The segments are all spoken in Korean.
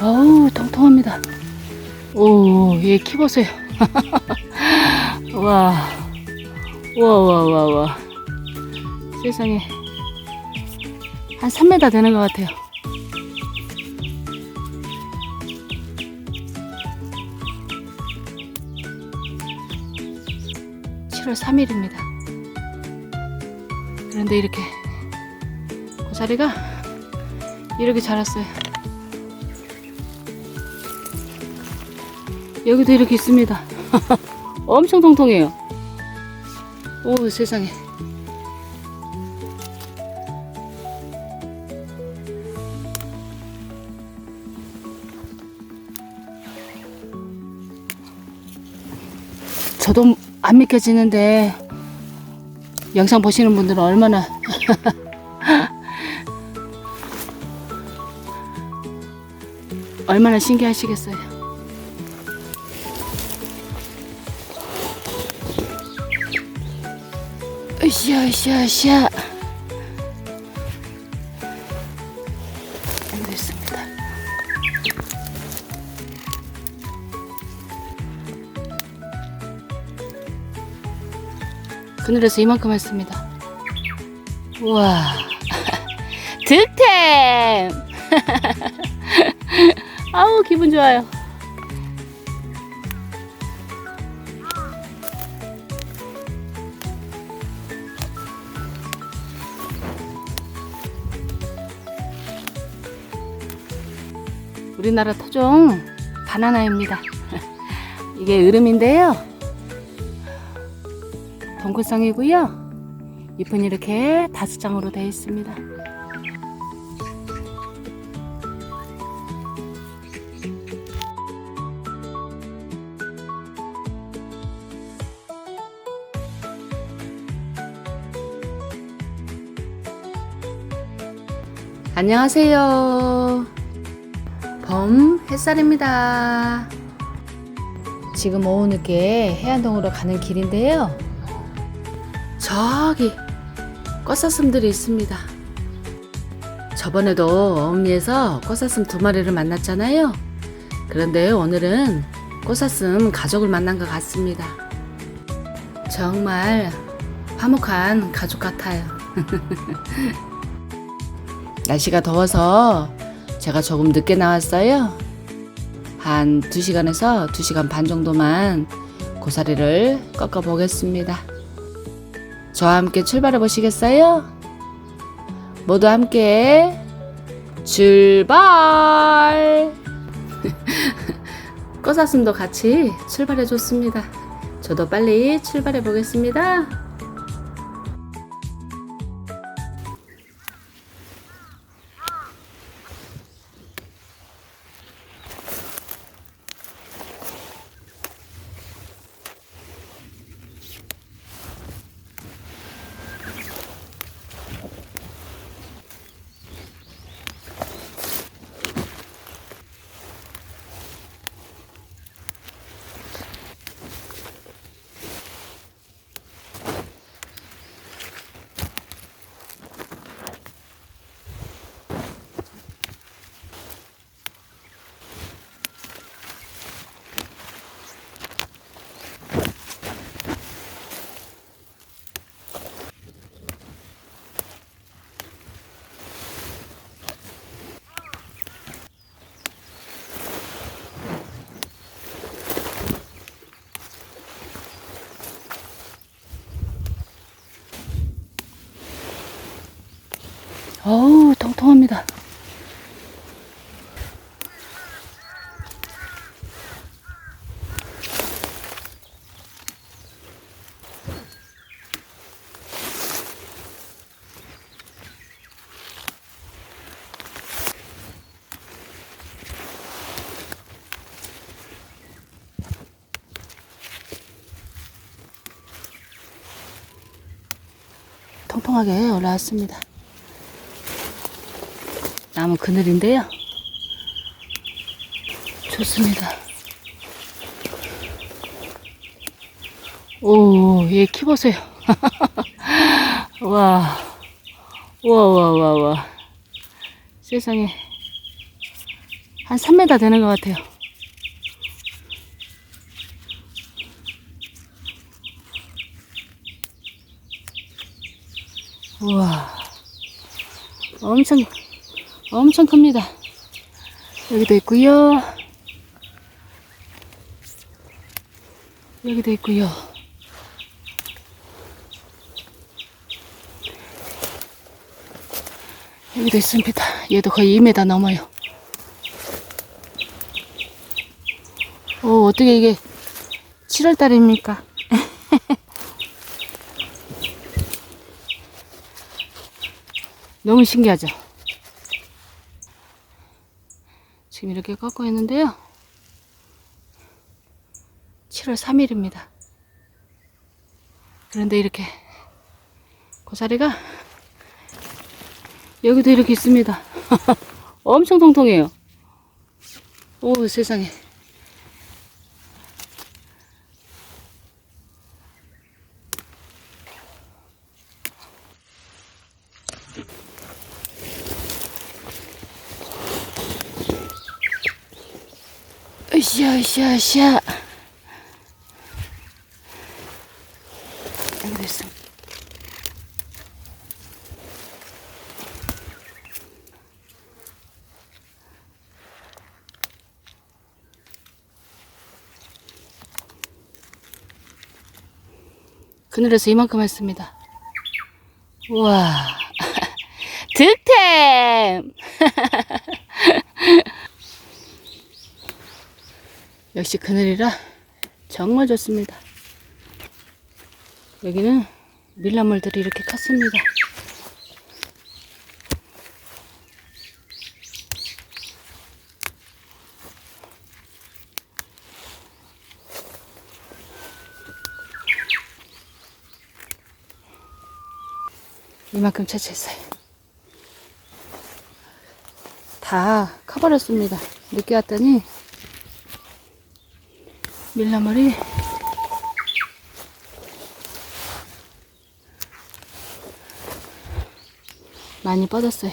어우, 통통합니다. 오, 얘 키 보세요. 와, 와, 와, 와, 와. 세상에. 한 3m 되는 것 같아요. 칠월 3일입니다. 그런데 이렇게 고사리가 이렇게 자랐어요. 여기도 이렇게 있습니다. 엄청 통통해요. 오 세상에. 저도 안 믿겨지는데 영상 보시는 분들은 얼마나 얼마나 신기하시겠어요. 으쌰, 으쌰, 으쌰. 여기 있습니다. 그늘에서 이만큼 했습니다. 우와. 득템! 아우, 기분 좋아요. 우리나라 토종 바나나입니다. 이게 으름인데요. 동글성이고요. 잎은 이렇게 다섯 장으로 되어 있습니다. 안녕하세요. 범 햇살입니다. 지금 오후 늦게 해안동으로 가는 길인데요. 저기 꽃사슴들이 있습니다. 저번에도 어음리에서 꽃사슴 두 마리를 만났잖아요. 그런데 오늘은 꽃사슴 가족을 만난 것 같습니다. 정말 화목한 가족 같아요. 날씨가 더워서 제가 조금 늦게 나왔어요. 한 2시간에서 2시간 반 정도만 고사리를 꺾어 보겠습니다. 저와 함께 출발해 보시겠어요? 모두 함께 출발! 꽃사슴도 같이 출발해 줬습니다. 저도 빨리 출발해 보겠습니다. 어우, 통통합니다. 통통하게 올라왔습니다. 나무 그늘인데요. 좋습니다. 오, 얘 키 보세요. 와, 와, 와, 와, 와. 세상에. 한 3m 되는 것 같아요. 우와. 엄청, 엄청 큽니다. 여기도 있고요. 여기도 있고요. 여기도 있습니다. 얘도 거의 2m 넘어요. 오, 어떻게 이게 7월달입니까? 너무 신기하죠? 지금 이렇게 꺾고 있는데요. 7월 3일입니다. 그런데 이렇게 고사리가 여기도 이렇게 있습니다. 엄청 통통해요. 오 세상에. 으쌰 으쌰 으쌰 여기도 있어. 그늘에서 이만큼 했습니다. 우와. 득템 역시 그늘이라 정말 좋습니다. 여기는 밀나물들이 이렇게 컸습니다. 이만큼 채취했어요. 다 커버렸습니다. 늦게 왔더니 밀나물이 많이 뻗었어요.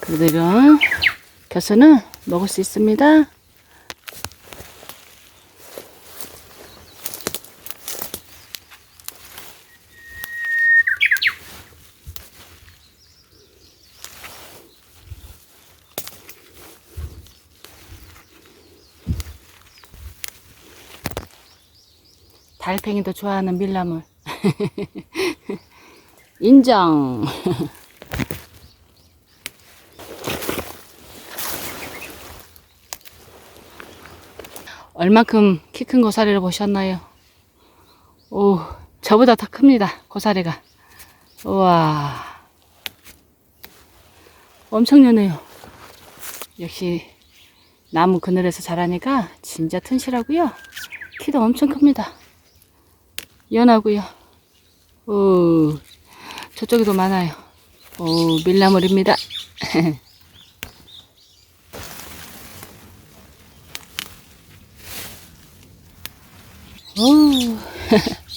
그래도 겨서는 먹을 수 있습니다. 달팽이도 좋아하는 밀나물. 인정. 얼만큼 키 큰 고사리를 보셨나요? 오, 저보다 더 큽니다. 고사리가. 우와. 엄청 연해요. 역시 나무 그늘에서 자라니까 진짜 튼실하고요. 키도 엄청 큽니다. 연하고요. 오, 저쪽에도 많아요. 오, 밀나물입니다. 오.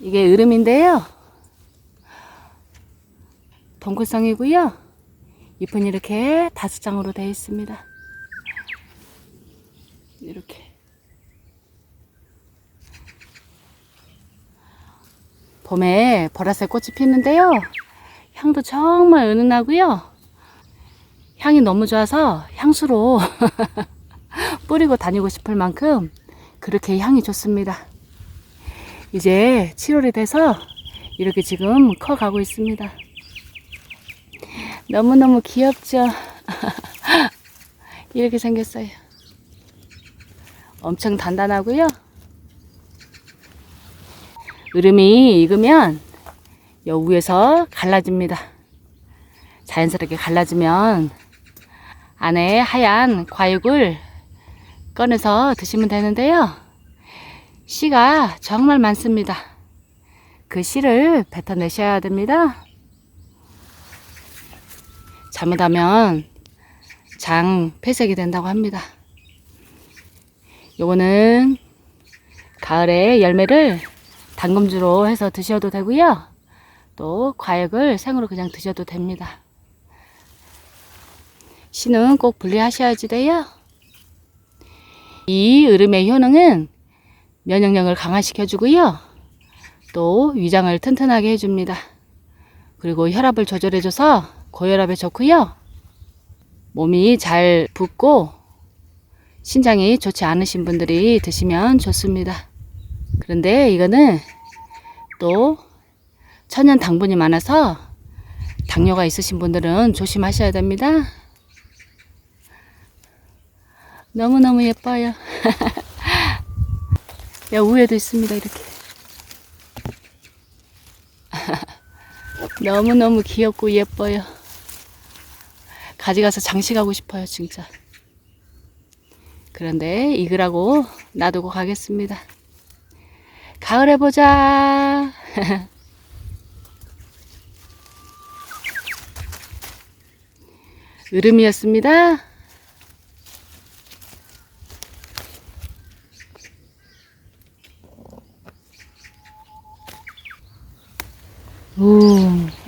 이게 으름인데요. 동글성이고요. 잎은 이렇게 다섯 장으로 되어 있습니다. 이렇게. 봄에 보라색 꽃이 피는데요. 향도 정말 은은하고요. 향이 너무 좋아서 향수로 뿌리고 다니고 싶을 만큼 그렇게 향이 좋습니다. 이제 7월이 돼서 이렇게 지금 커가고 있습니다. 너무너무 귀엽죠? 이렇게 생겼어요. 엄청 단단하고요. 으름이 익으면 여 위에서 갈라집니다. 자연스럽게 갈라지면 안에 하얀 과육을 꺼내서 드시면 되는데요. 씨가 정말 많습니다. 그 씨를 뱉어내셔야 됩니다. 잘못하면 장 폐색이 된다고 합니다. 요거는 가을에 열매를 당금주로 해서 드셔도 되고요. 또 과육을 생으로 그냥 드셔도 됩니다. 씨는 꼭 분리하셔야지 돼요. 이 으름의 효능은 면역력을 강화시켜 주고요. 또 위장을 튼튼하게 해줍니다. 그리고 혈압을 조절해줘서 고혈압에 좋고요. 몸이 잘 붓고 신장이 좋지 않으신 분들이 드시면 좋습니다. 그런데 이거는 또 천연 당분이 많아서 당뇨가 있으신 분들은 조심하셔야 됩니다. 너무너무 예뻐요. 야, 우에도 있습니다, 이렇게. 너무너무 귀엽고 예뻐요. 가져가서 장식하고 싶어요, 진짜. 그런데 익으라고 놔두고 가겠습니다. 가을에 보자. 으름이었습니다. 오.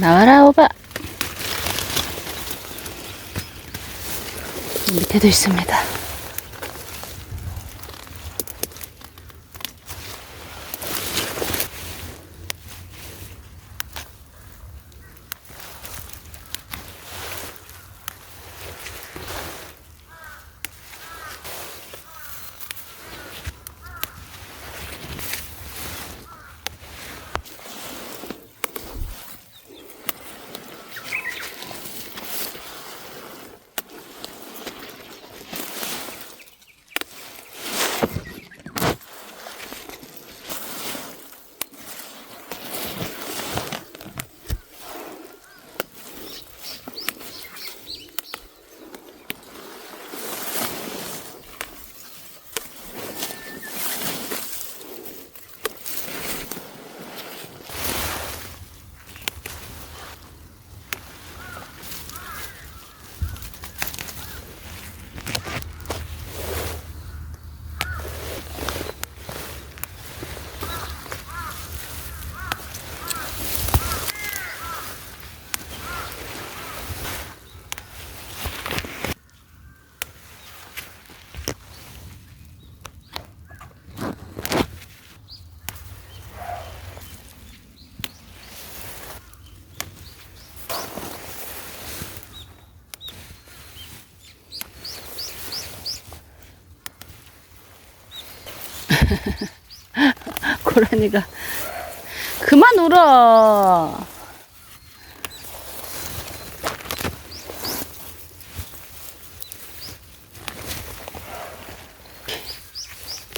나와라 오바. 밑에도 있습니다 고라니가 그만 울어.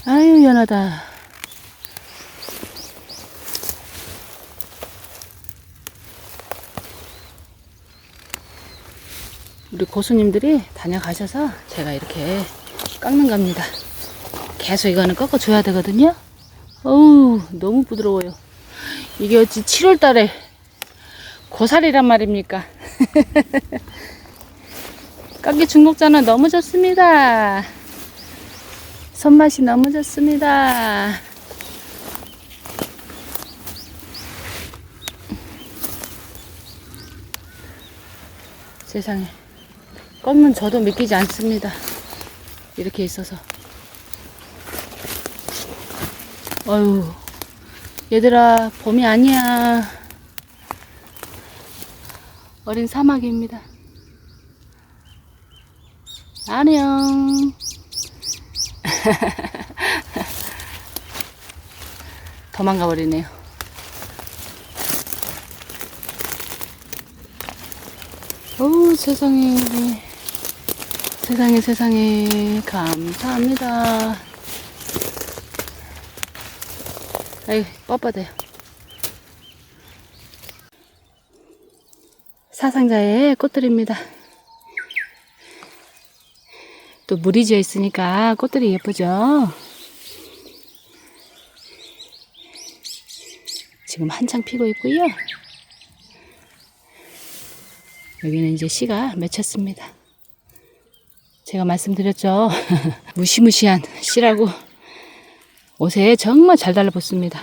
아유 연하다. 우리 고수님들이 다녀가셔서 제가 이렇게 깎는 겁니다. 계속 이거는 꺾어줘야 되거든요. 어우, 너무 부드러워요. 이게 어찌 7월 달에 고살이란 말입니까? 깎기 중독자는 너무 좋습니다. 손맛이 너무 좋습니다. 세상에. 꺾는 저도 믿기지 않습니다. 이렇게 있어서. 어휴, 얘들아, 봄이 아니야. 어린 사막입니다. 안녕. 도망가 버리네요. 오, 세상에. 세상에, 세상에. 감사합니다. 아이, 뻣뻣해요. 사상자의 꽃들입니다. 또 물이 지어 있으니까 꽃들이 예쁘죠? 지금 한창 피고 있고요. 여기는 이제 씨가 맺혔습니다. 제가 말씀드렸죠. 무시무시한 씨라고 옷에 정말 잘 달라붙습니다.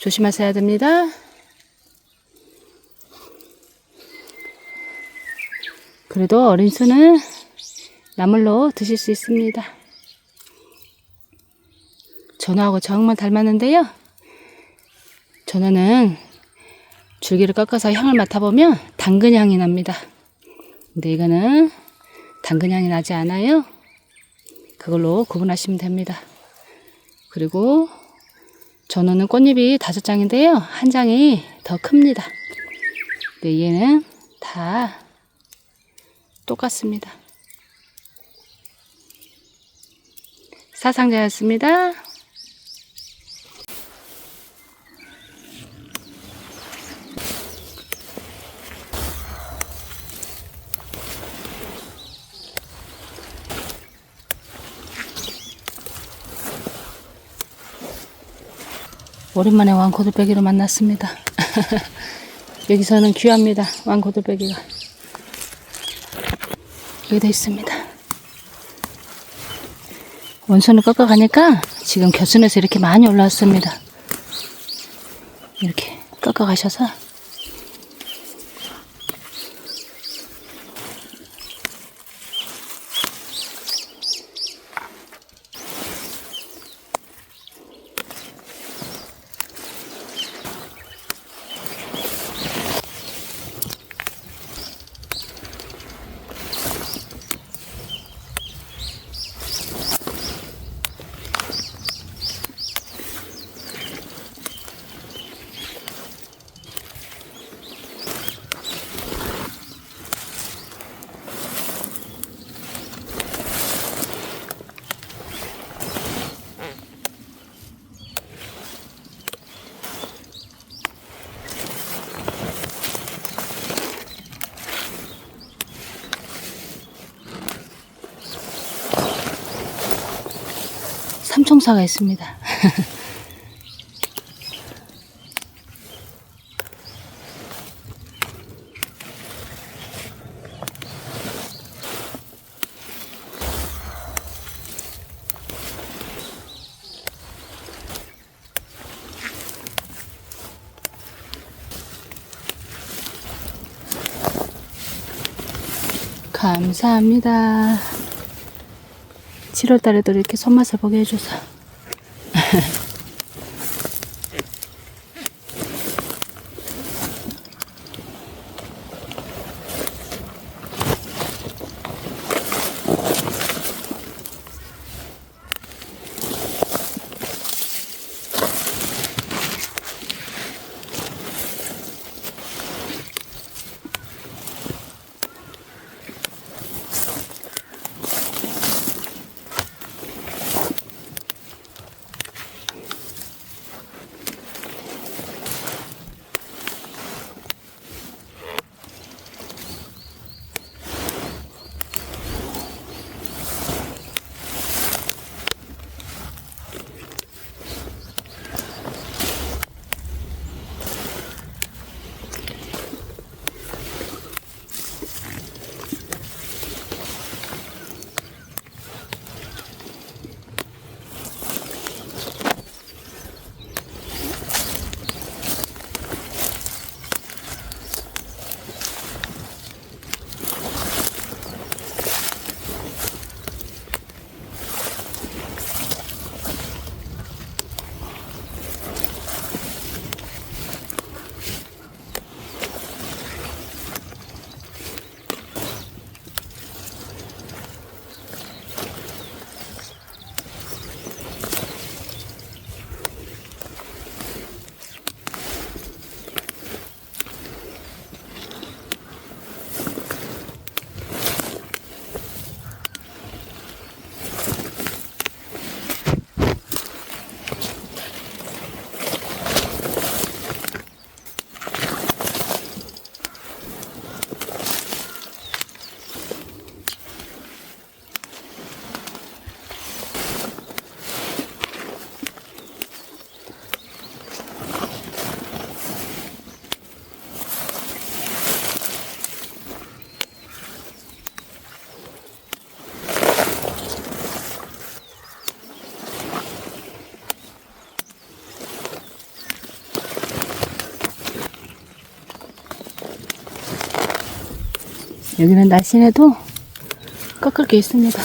조심하셔야 됩니다. 그래도 어린 수는 나물로 드실 수 있습니다. 전어하고 정말 닮았는데요. 전어는 줄기를 꺾어서 향을 맡아보면 당근 향이 납니다. 근데 이거는 당근 향이 나지 않아요. 그걸로 구분하시면 됩니다. 그리고 전어는 꽃잎이 다섯 장인데요. 한 장이 더 큽니다. 네, 얘는 다 똑같습니다. 사상자였습니다. 오랜만에 왕코들빼기로 만났습니다. 여기서는 귀합니다. 왕코들빼기가. 여기도 있습니다. 원선을 꺾어 가니까 지금 겨순에서 이렇게 많이 올라왔습니다. 이렇게 꺾어 가셔서 삼총사가 있습니다. 감사합니다. 7월 달에도 이렇게 손맛을 보게 해줘서. 여기는 날씬해도 꺾을 게 있습니다.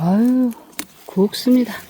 아유, 굽습니다.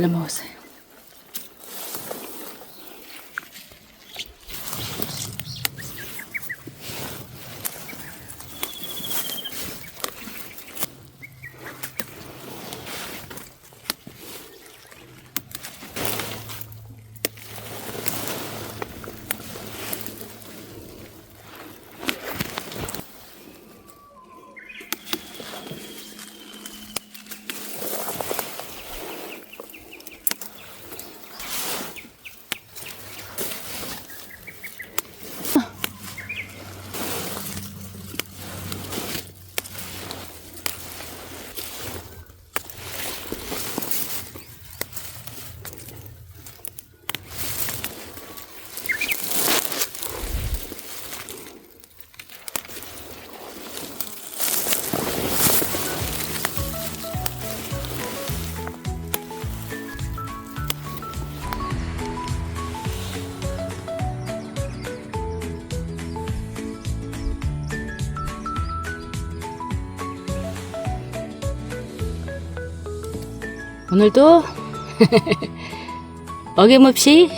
오늘 오늘도 어김없이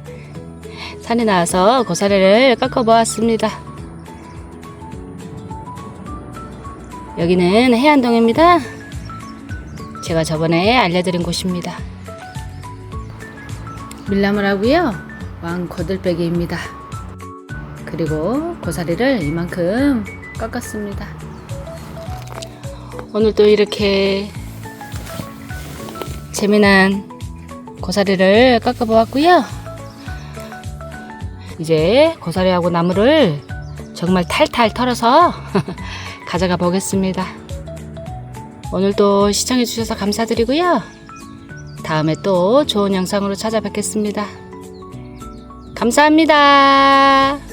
산에 나와서 고사리를 깎아 보았습니다. 여기는 해안동입니다. 제가 저번에 알려드린 곳입니다. 밀나물하고요. 왕 거들빼기입니다. 그리고 고사리를 이만큼 깎았습니다. 오늘도 이렇게 재미난 고사리를 깎아보았고요. 이제 고사리하고 나무를 정말 탈탈 털어서 가져가 보겠습니다. 오늘도 시청해주셔서 감사드리고요. 다음에 또 좋은 영상으로 찾아뵙겠습니다. 감사합니다.